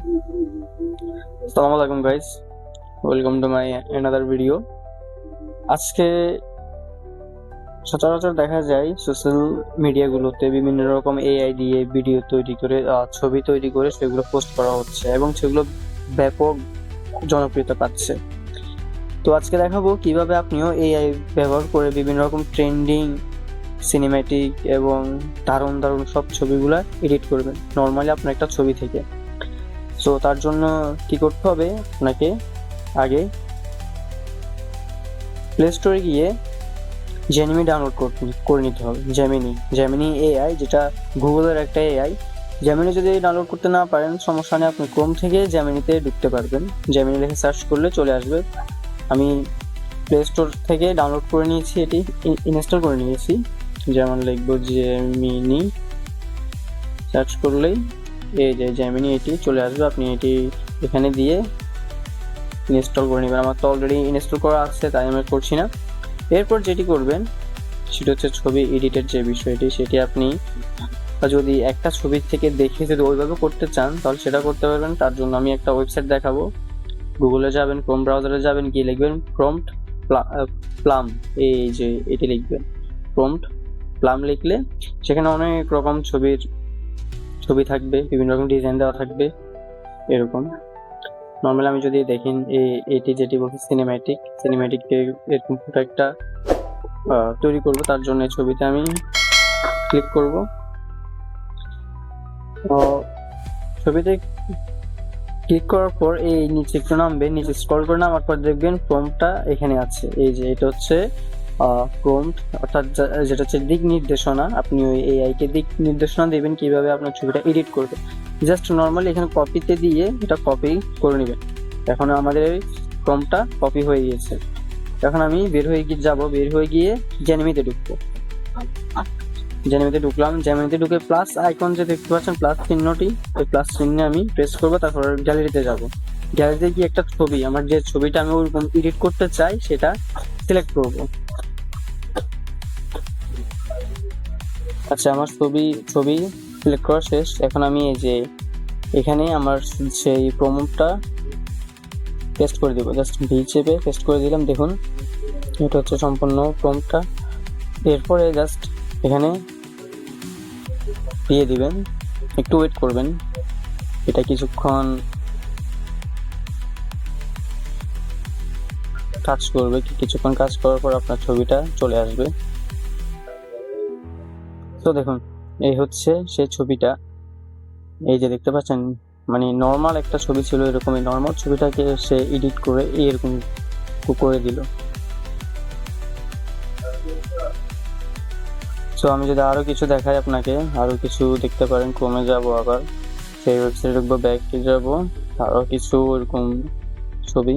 আসসালামু আলাইকুম guys welcome to my another video আজকে সচরাচর দেখা যায় সোশ্যাল মিডিয়াগুলোতে বিভিন্ন রকম এআই দিয়ে ভিডিও তৈরি করে ছবি তৈরি করে সেগুলো পোস্ট করা হচ্ছে এবং সেগুলো ব্যাপক জনপ্রিয়তা পাচ্ছে। তো আজকে দেখাবো কীভাবে আপনিও এআই ব্যবহার করে বিভিন্ন রকম ট্রেন্ডিং সিনেম্যাটিক এবং দারুণ দারুণ সব ছবিগুলো এডিট করবেন। নর্মালি আপনার একটা ছবি থেকে। সো তার জন্য কি করতে হবে? আপনাকে আগে প্লে স্টোরে গিয়ে জেমিনি ডাউনলোড করে নিতে হবে। জেমিনি জেমিনি এআই যেটা গুগলের একটা এআই জেমিনি যদি ডাউনলোড করতে না পারেন, সমস্যা নেই, আপনি ক্রোম থেকে জেমিনিতে ঢুকতে পারবেন। জেমিনি লিখে সার্চ করলে চলে আসবে। আমি প্লে স্টোর থেকে ডাউনলোড করে নিয়েছি এটি ইনস্টল করে নিয়েছি। যেমন লিখব জেমিনি সার্চ করলেই এই যে জেমিনি এটি চলে আসবে, আপনি এটি এখানে দিয়ে ইনস্টল করে নেবেন। আমার তো অলরেডি ইনস্টল করা আছে, তাই আমি করছি না। এরপর যেটি করবেন, সেটা হচ্ছে ছবি এডিটের যে বিষয়টি, সেটি আপনি যদি একটা ছবি থেকে দেখে যদি ওইভাবে করতে চান, তাহলে সেটা করতে পারবেন। তার জন্য আমি একটা ওয়েবসাইট দেখাবো। গুগলে যাবেন ক্রোম ব্রাউজারে যাবেন, গিয়ে লিখবেন প্রম্পট প্লাম এই যে এটি লিখবেন। প্রম্পট প্লাম লিখলে সেখানে অনেক রকম ছবির ছবি থাকবে, বিভিন্ন রকম ডিজাইন দেওয়া থাকবে, এরকম। নর্মালি আমি যদি দেখেন, এই এটি যেটি বলছি সিনেম্যাটিক সিনেম্যাটিক এরকম একটা তৈরি করব, তার জন্য এই ছবিতে আমি ক্লিক করব। ছবিতে ক্লিক করার পর এই নিচে একটু নামবে নিচে স্ক্রল করে নামার পর দেখবেন ফর্মটা এখানে আছে। এই যে এটা হচ্ছে প্রম্পট অর্থাৎ যেটা হচ্ছে দিক নির্দেশনা, আপনি ওই এআই কে দিক নির্দেশনা দেবেন কীভাবে আপনার ছবিটা এডিট করবে। জাস্ট নর্মালি এখানে কপিতে দিয়ে এটা কপি করে নেবেন। এখন আমাদের প্রম্পটটা কপি হয়ে গিয়েছে। এখন আমি বের হয়ে গিয়ে যাব, বের হয়ে গিয়ে জেনিমিতে ঢুকবো। জেনিমিতে ঢুকলাম জেনিমিতে ঢুকে প্লাস আইকন যে দেখতে পাচ্ছেন প্লাস চিহ্নটি, ওই প্লাস চিহ্নে আমি প্রেস করব, তারপর গ্যালারিতে যাব। গ্যালারিতে গিয়ে একটা ছবি, আমার যে ছবিটা আমি ওরকম এডিট করতে চাই, সেটা সিলেক্ট করব। আচ্ছা আমার ছবি ছবি সিলেক্ট করা শেষ। এখন আমি এই যে এখানে আমার সেই প্রমোটটা পেস্ট করে দিব। জাস্ট ভি চেপে পেস্ট করে দিলাম, দেখুন। এটা হচ্ছে সম্পূর্ণ প্রমটা এরপরে জাস্ট এখানে দিয়ে দিবেন। একটু ওয়েট করবেন। এটা কিছুক্ষণ কাজ করবে, কিছুক্ষণ কাজ করার পর আপনার ছবিটা চলে আসবে। তো দেখুন, এই হচ্ছে সেই ছবিটা। এই যে দেখতে পাচ্ছেন মানে নর্মাল একটা ছবি ছিল এরকমই নর্মাল ছবিটাকে সে এডিট করে এরকম করে দিল। সো আমি যদি আরও কিছু দেখাই আপনাকে, আরও কিছু দেখতে পারেন কমে যাব আবার। সেই ওয়েবসাইটে ঢুকবো ব্যাকে যাব, আরও কিছু এরকম ছবি।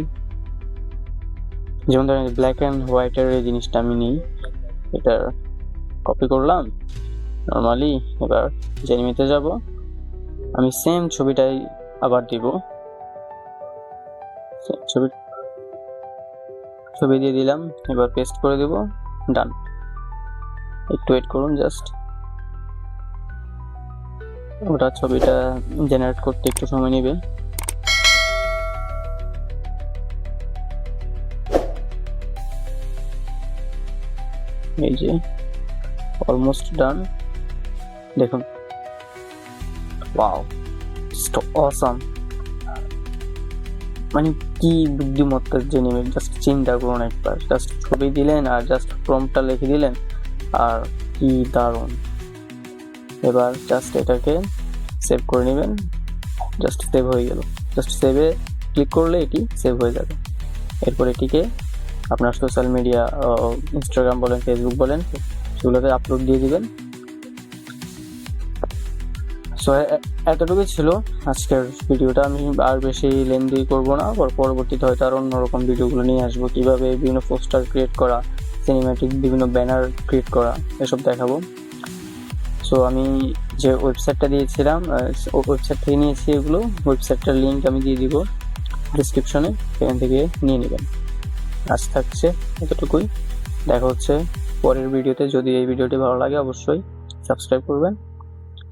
যেমন ধরেন ব্ল্যাক অ্যান্ড হোয়াইটের এই জিনিসটা আমি নিই, এটা কপি করলাম। নর্মালি এবার জেনিমিতে যাব। আমি সেম ছবিটাই আবার দিব। ছবি ছবি দিয়ে দিলাম, এবার পেস্ট করে দেব। ডান একটু ওয়েট করুন জাস্ট ওটা ছবিটা জেনারেট করতে একটু সময় নেবে। এই যে অলমোস্ট ডান দেখুন। ওয়াও অসাম মানে কি বুদ্ধিমত্তা জেনে জাস্ট চিন্তা করুন একবার। জাস্ট ছবি দিলেন আর জাস্ট প্রম্পটটা লিখে দিলেন, আর কি দারুণ। এবার জাস্ট এটাকে সেভ করে নেবেন। জাস্ট সেভ হয়ে গেল। জাস্ট সেভে ক্লিক করলে এটি সেভ হয়ে যাবে। এরপর এটিকে আপনার সোশ্যাল মিডিয়া ইনস্টাগ্রাম বলেন ফেসবুক বলেন, সেগুলোতে আপলোড দিয়ে দিবেন। সো এতটুকুই ছিল আজকের ভিডিওটা। আমি আর বেশি লেন্দি করব না। পর পরবর্তীতে হয়তো আর অন্যরকম ভিডিওগুলো নিয়ে আসব। কীভাবে বিভিন্ন পোস্টার ক্রিয়েট করা সিনেম্যাটিক বিভিন্ন ব্যানার ক্রিয়েট করা, এসব দেখাবো। সো আমি যে ওয়েবসাইটটা দিয়েছিলাম ওয়েবসাইট থেকে নিয়েছি এগুলো। ওয়েবসাইটটার লিঙ্ক আমি দিয়ে দিব ডিসক্রিপশনে সেখান থেকে নিয়ে নেবেন। আজ থাকছে এতটুকুই। দেখা হচ্ছে পরের ভিডিওতে। যদি এই ভিডিওটি ভালো লাগে, অবশ্যই সাবস্ক্রাইব করবেন।